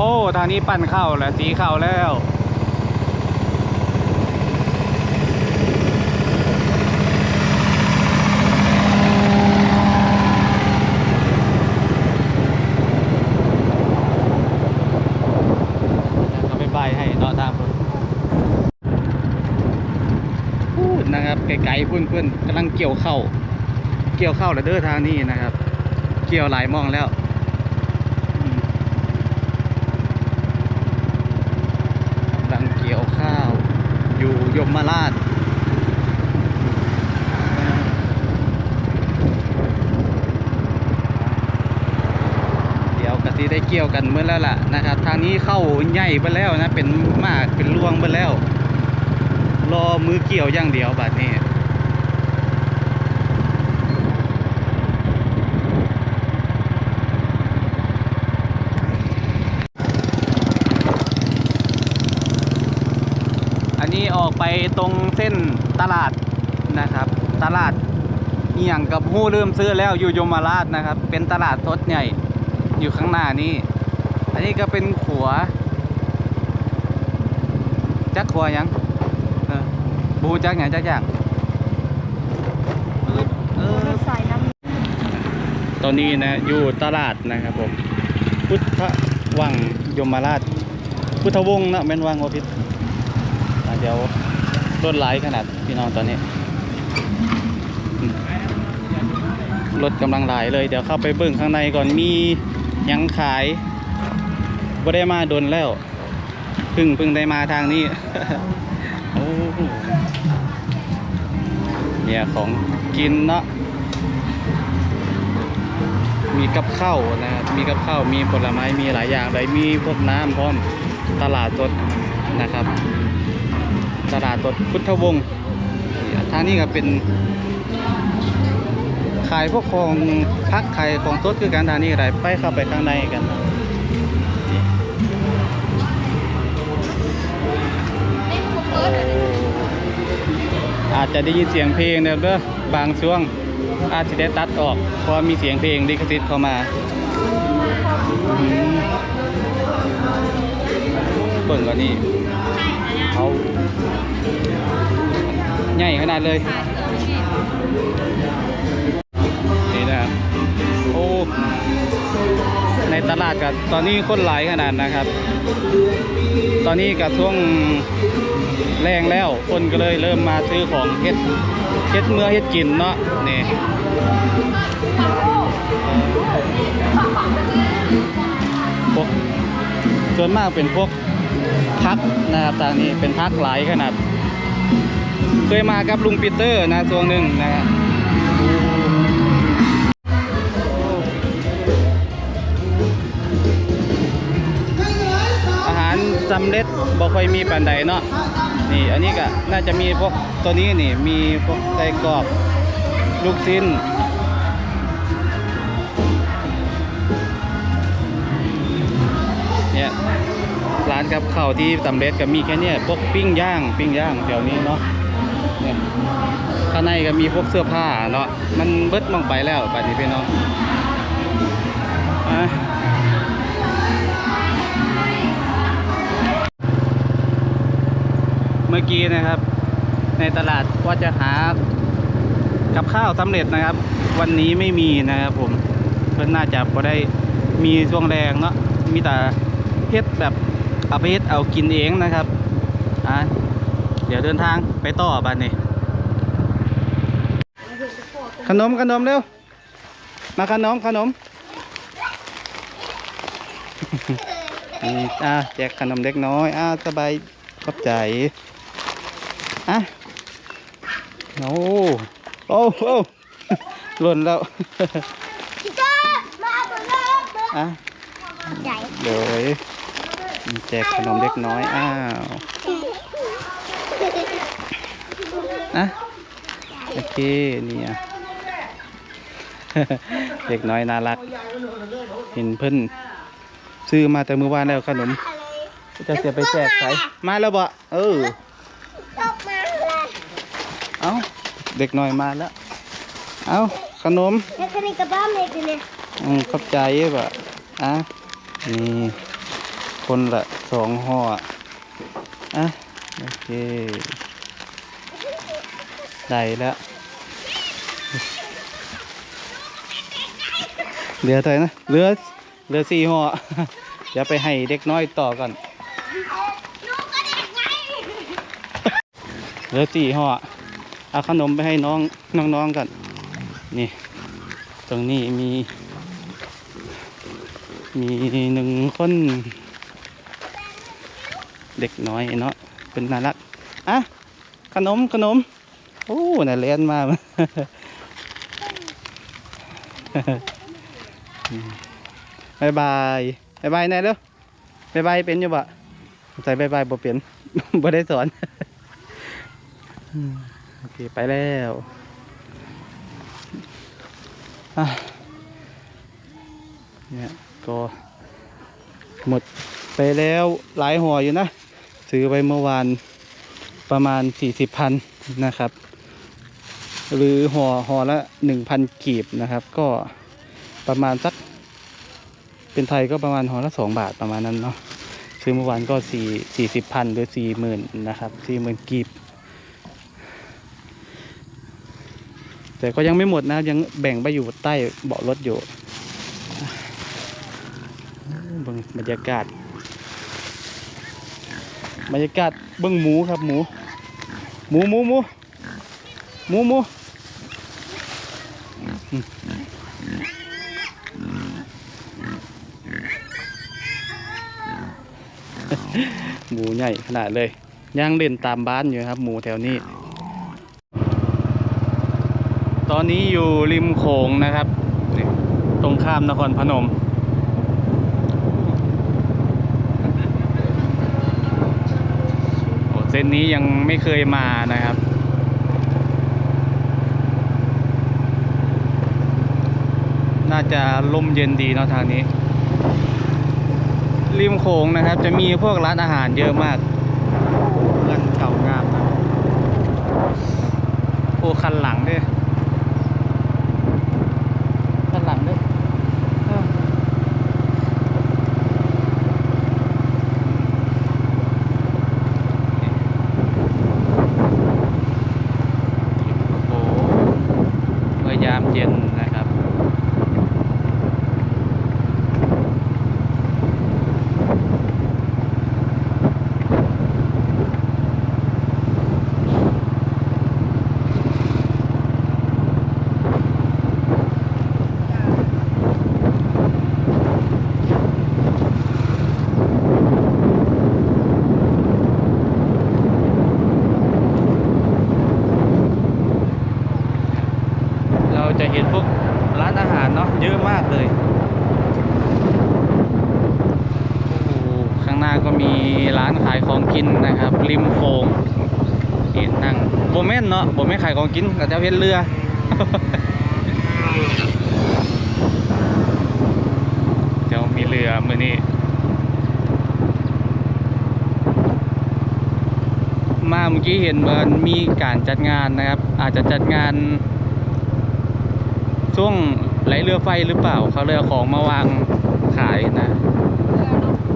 โอ้ ทางนี้ปั่นเข้าแล้ว สีเข้าแล้วเขาไปบให้เนะทางพุ่นพูดนะครับไกลๆพุ่นเพื่อนกำลังเกี่ยวเข้า เกี่ยวเข้าแล้วเด้อทางนี้นะครับ เกี่ยวหลายมองแล้วอืมกำลังเกี่ยวข้าว อยู่ยมราชเดี๋ยวกะทิได้เกี่ยวกันเมื่อแล้วล่ะนะครับ ทางนี้เข้าใหญ่ไปแล้วนะ เป็นมากเป็นรวงไปแล้ว รอมือเกี่ยวอย่างเดียวบัดนี้ อันนี้ออกไปต รงเส้นตลาดนะครับ ตลาดเอียงกับหู้เริ่มซื้อแล้วอยู่ยมราชนะครับ เป็นตลาดสดใหญ่อยู่ข้างหน้านี้ อันนี้ก็เป็นขัว จักขัวยังบูจักหยังจักอย่างตอนนี้นะอยู่ตลาดนะครับผม พุทธวังยมราช พุทธวงศ์นะแม่นวังโอพิษเดี๋ยว รถไหลายขนาดพี่น้องตอนนี้ รถกำลังไหลายเลย เดี๋ยวเข้าไปเบิ่งข้างในก่อนมียังขายบ่ได้มาดนแล้วพึ่งพึ่งได้มาทางนี้โอ้โหเนี่ยของกินเนาะมีกับข้าวนะครับมีกับข้าวมีผลไม้มีหลายอย่างเลยมีพวกน้ำพร้อมตลาดสดนะครับ ตลาดสดพุทธวงศ์ทางนี้ก็เป็น ขายพวกของพักขายของสดคือการทางนี้อะไรไปเข้าไปข้างในกันอาจจะได้ยินเสียงเพลงเนี่ยเด้อบางช่วงอาจจะได้ตัดออก เพราะมีเสียงเพลงลิขสิทธิ์เข้ามาเบิ่งก่อนนี่เขา ใหญ่ขนาดเลย นี่นะครับโอ้ในตลาดกับตอนนี้คนหลายขนาดนะครับ ตอนนี้กับช่วงแรงแล้วคนก็เลยเริ่มมาซื้อของเฮ็ดเฮ็ดเมื่อเฮ็ดกินเนาะนี่พวกส่วนมากเป็นพวกพักนะครับทางนี้เป็นพักหลายขนาด เคยมากับลุงปีเตอร์นะช่วงหนึ่งนะครับอาหารสำเร็จบ่ค่อยมีปานใดเนาะนี่อันนี้ก็น่าจะมีพวกตัวนี้นี่มีพวกไส้กรอกลูกชิ้นเนี่ยร้านกับข้าวที่สำเร็จก็มีแค่เนี้ยพวกปิ้งย่าง ปิ้งย่างแถวนี้เนาะางในก็มีพวกเสื้อผ้าเนาะมันเบิดมองไปแล้วป่านนี้พี่น้องอะเมื่อกี้นะครับ ในตลาดว่าจะหากับข้าวสำเร็จนะครับ วันนี้ไม่มีนะครับผมเพื่อนน่าจะพอได้มีช่วงแรงเนาะมีแต่เฮ็ดแบบเอาไปเฮ็ดเอากินเองนะครับอะเดี๋ยวเดินทางไปต่อบ้านนี้ ขนมขนมเร็ว มาขนมขนมนี่อะแจกขนมเล็กน้อยอะสบายขอบใจอะโอ้โอ้โอ้หล่นแล้วำพี่เจ้ามาเอาตัวเล็กอะใหญ่เดี๋ยวแจกขนมเล็กน้อยอ้าวอะโอเคนี่อะ เด็กน้อยน่ารัก เห็นเพิ่นซื้อมาแต่มือวานแล้วขนมจะเสียไปแจกใครมาแล้วบ่เออตกมาเลยเอ้าเด็กน้อยมาแล้ว เอ้าขนมแล้วก็นี่กระบ้ามเลยกันเนี่ยอืมขอบใจบ่ะอะนี่คนละสองห่ออะโอเคได้แล้ว เหลือเท่าไหร่นะเหลือเหลือสี่ห่อเดี๋ยวไปให้เด็กน้อยต่อก่อนลูกก็เด็กไงเหลือสี่ห่อเอาขนมไปให้น้องน้องๆก่อนนี่ตรงนี้มี มีหนึ่งคน เด็กน้อยเนาะเป็นน่ารักอะขนมขนมโอ้น่าเล่นมาก บายบายบายบายแน่เร็วบายบายเป็นอยู่บะใส่บายบายบ่เป็นบ่ได้สอนอืมโอเคไปแล้วอะเนี่ยก็หมดไปแล้วหลายหัวอยู่นะ ซื้อไปเมื่อวานประมาณสี่สิบพันนะครับ หรือห่อห่อละหนึ่งพันกีบนะครับ ก็ ประมาณสัก เป็นไทยก็ประมาณห่อละสองบาทประมาณนั้นเนาะซื้อเมื่อวานก็สี่สี่สิบพันหรือสี่หมื่นนะครับสี่หมื่นกีบ แต่ก็ยังไม่หมดนะ ยังแบ่งไปอยู่ใต้เบาะรถอยู่บงบรรยากาศ บรรยากาศเบิ้งหมูครับหมู หมูหมูหมูหมูหมู หมูใหญ่ขนาดเลยย่างเล่นตามบ้านอยู่ครับ หมูแถวนี้ ตอนนี้อยู่ริมโขงนะครับ ตรงข้ามนครพนมโอ้เส้นนี้ยังไม่เคยมานะครับน่าจะลมเย็นดีเนาะทางนี้ ริมโขงนะครับ จะมีพวกร้านอาหารเยอะมากร้านเก่างามนะโอ้คันหลังด้วยคันหลังด้วยเออโอ้โหเมื่อยามเย็นนะครับ เราจะเห็นพวกร้านอาหารเนาะเยอะมากเลย โอ้โหข้างหน้าก็มีร้านขายของกินนะครับ ริมโขงนี่นั่งโบแม่นเนาะโบแม่น ขายของกินกับเจ้าเพชรเรือเจ้ามีเรือมือนี้มาเมื่อกี้เห็นเหมือนมีการจัดงานนะครับ อาจจะจัดงาน ช่วงไหลเรือไฟหรือเปล่าเขาเลยเอาของมาวางขายนะ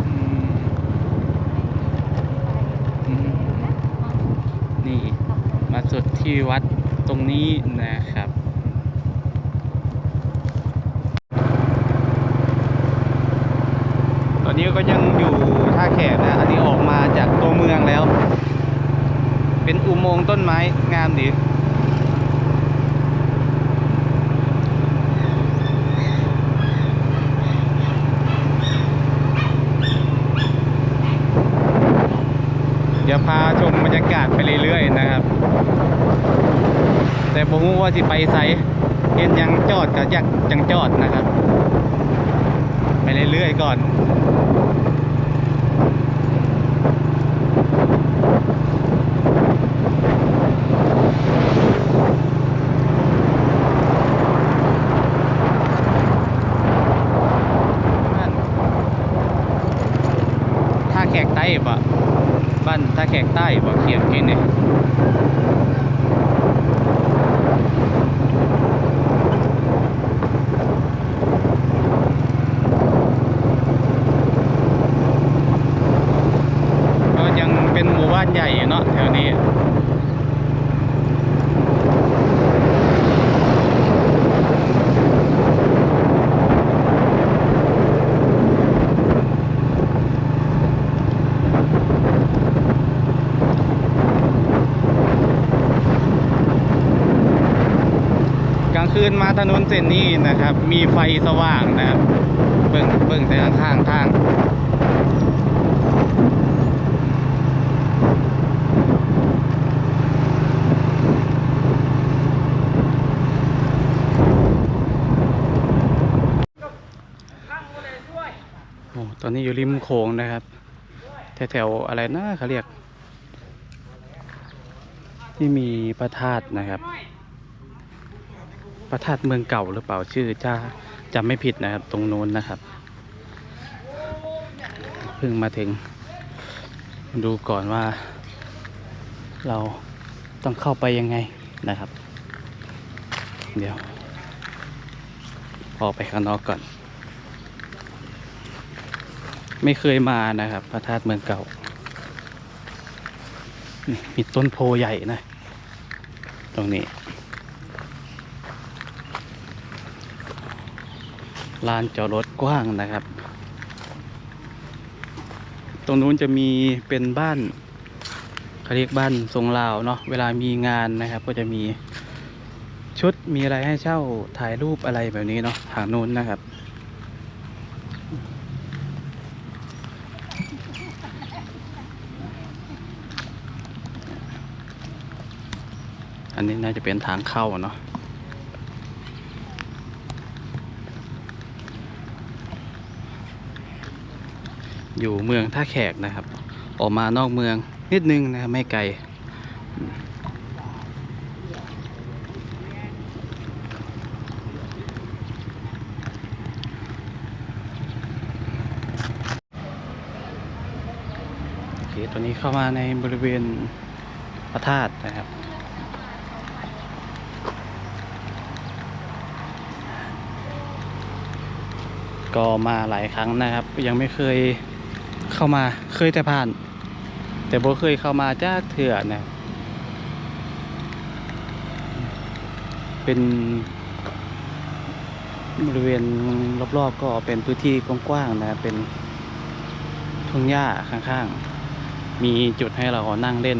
อืมอืมนี่ มาสุด ที่วัดตรงนี้นะครับ ตอนนี้ก็ยังอยู่ท่าแขกนะ อันนี้ออกมาจากตัวเมืองแล้ว เป็นอุโมงค์ต้นไม้งามดีเดี๋ยวพาชมบรรยากาศไปเรื่อยๆนะครับ แต่ผมว่าสิไปไซเห็นยังจอดกับอยากจังจอดนะครับ ไปเรื่อยๆก่อนบ้าน อยู่เนาะแถวนี้กลางคืนมาถนนเส้นนี้นะครับ มีไฟสว่างนะครับ เบิ่งเบิ่งแต่ข้างทาง ตอนนี้อยู่ริมโขงนะครับแถวๆอะไรนะเขาเรียก ที่มีพระธาตุนะครับพระธาตุเมืองเก่าหรือเปล่าชื่อจะจำไม่ผิดนะครับ ตรงนู้นนะครับเพิ่งมาถึง ดูก่อนว่า เราต้องเข้าไปยังไงนะครับ เดี๋ยวพอกไปข้างนอกก่อน ไม่เคยมานะครับ พระธาตุเมืองเก่า มีต้นโพใหญ่นะ ตรงนี้ลานจอดรถกว้างนะครับ ตรงนู้นจะมีเป็นบ้านเขาเรียกบ้านทรงลาวเนาะ เวลามีงานนะครับ ก็จะมีชุดมีอะไรให้เช่าถ่ายรูปอะไรแบบนี้เนาะทางนู้นนะครับ นนี้น่าจะเป็นทางเข้าเนาะอยู่เมืองท่าแขกนะครับ ออกมานอกเมืองนิดนึงนะครับไม่ไกล โอเค ตัวนี้เข้ามาในบริเวณพระธาตุนะครับ ก็มาหลายครั้งนะครับ ยังไม่เคยเข้ามาเคยแต่ผ่าน แต่บ่เคยเข้ามาจ้าเถื่อนะเป็นบริเวณรอบๆก็เป็นพื้นที่กว้างๆนะเป็นทุ่งหญ้าข้างๆ มีจุดให้เรานั่งเล่น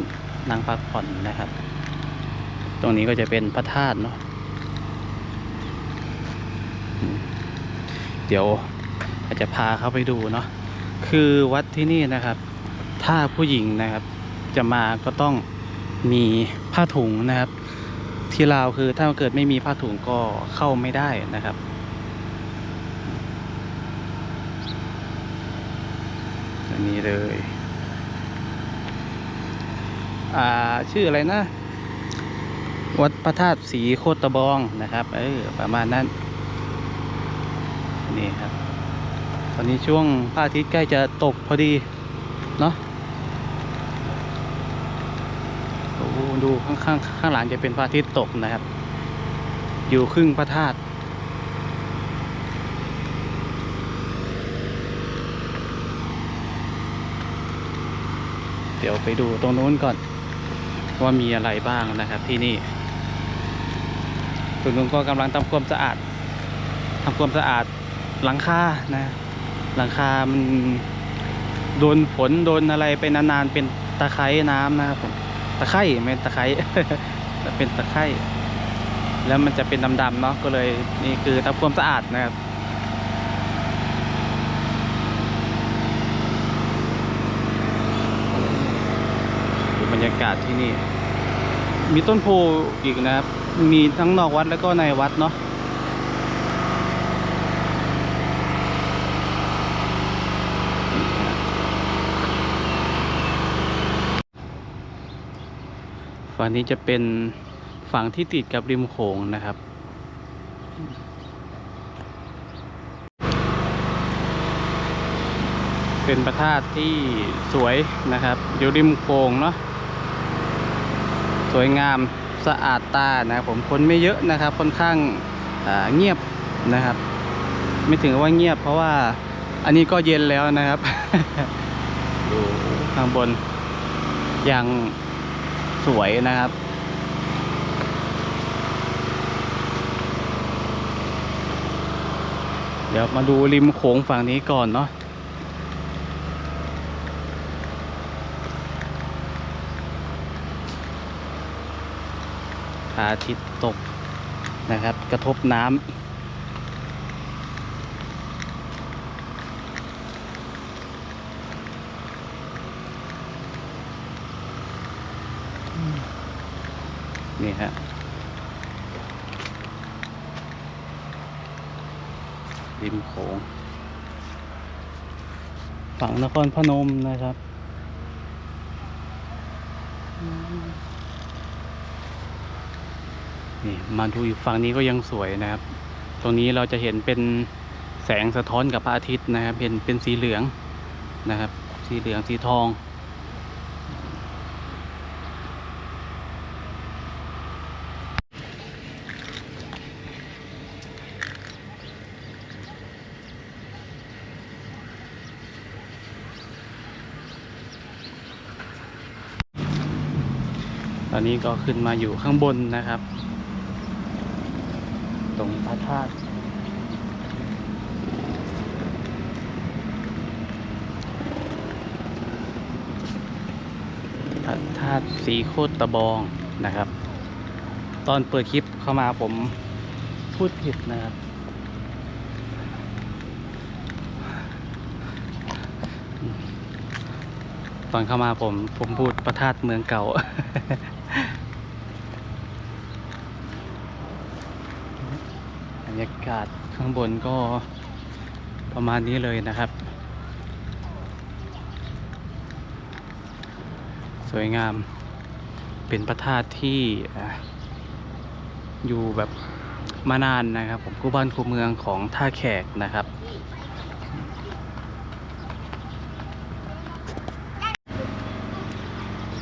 นั่งพักผ่อนนะครับ ตรงนี้ก็จะเป็นพระธาตุเนาะ เดี๋ยวอาจจะพาเขาไปดูเนาะคือวัดที่นี่นะครับ ถ้าผู้หญิงนะครับ จะมาก็ต้องมีผ้าถุงนะครับ ที่ลาวคือถ้าเกิดไม่มีผ้าถุงก็เข้าไม่ได้นะครับอันนี้เลยอ่าชื่ออะไรนะ วัดพระธาตุสีโคตรบองนะครับ เออประมาณนั้น นี่ครับ ตอนนี้ช่วงพระอาทิตย์ใกล้จะตกพอดีเนาะโอ้ดูข้างข้างข้างหลังจะเป็นพระอาทิตย์ตกนะครับ อยู่ครึ่งพระธาตุเดี๋ยวไปดูตรงนู้นก่อน ว่ามีอะไรบ้างนะครับที่นี่ตรงนู้นก็กำลังทำความสะอาดทำความสะอาด หลังคานะหลังคา มันโดนฝนโดนอะไรไปนานๆเป็นตะไคร้น้ำนะครับผมตะไคร่ไม่ตะไคร้แต่เป็นตะไคร่แล้วมันจะเป็นดำๆเนาะก็เลยนี่คือทำความสะอาดนะครับบรรยากาศที่นี่ มีต้นโพอีกนะครับ มีทั้งนอกวัดแล้วก็ในวัดเนาะ ฝั่งนี้จะเป็นฝั่งที่ติดกับริมโขงนะครับ เป็นพระธาตุที่สวยนะครับ อยู่ริมโขงเนาะ สวยงามสะอาดตานะครับผมคนไม่เยอะนะครับ ค่อนข้างาเงียบนะครับ ไม่ถึงกับว่าเงียบเพราะว่าอันนี้ก็เย็นแล้วนะครับ ดูข้างบนอย่าง สวยนะครับ เดี๋ยวมาดูริมโขงฝั่งนี้ก่อนเนาะพระอาทิตย์ตกนะครับ กระทบน้ำนี่ฮะ ริมโขงฝั่งนครพนมนะครับ นี่มาดูอีกฝั่งนี้ก็ยังสวยนะครับ ตรงนี้เราจะเห็นเป็นแสงสะท้อนกับพระอาทิตย์นะครับ เป็นเป็นสีเหลืองนะครับ สีเหลืองสีทอง ตอนนี้ก็ขึ้นมาอยู่ข้างบนนะครับ ตรงพระธาตุพระธาตุสีโคตรตะบองนะครับ ตอนเปิดคลิปเข้ามาผมพูดผิดนะครับตอนเข้ามาผมผมพูดพระธาตุเมืองเก่า รรยากาศข้างบนก็ประมาณนี้เลยนะครับ สวยงามเป็นพระธาตุที่อะอยู่แบบมานานนะครับ ผมคู่บ้านคู่เมืองของท่าแขกนะครับ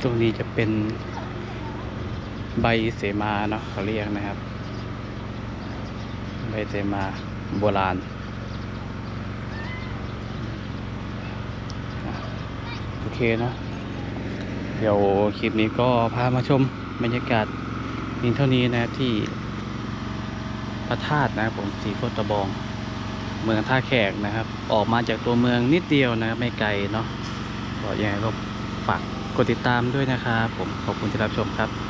ตรงนี้จะเป็นใบเสมาเนาะเขาเรียกนะครับ ใบเสมาโบราณโอเคเนาะเดี๋ยวคลิปนี้ก็พามาชมบรรยากาศเพียงเท่านี้นะครับที่พระธาตุนะครับผมสีโคตรบอง เมืองท่าแขกนะครับ ออกมาจากตัวเมืองนิดเดียวนะครับไม่ไกลเนาะก็ยังไงก็ฝากกดติดตามด้วยนะครับผมขอบคุณที่รับชมครับ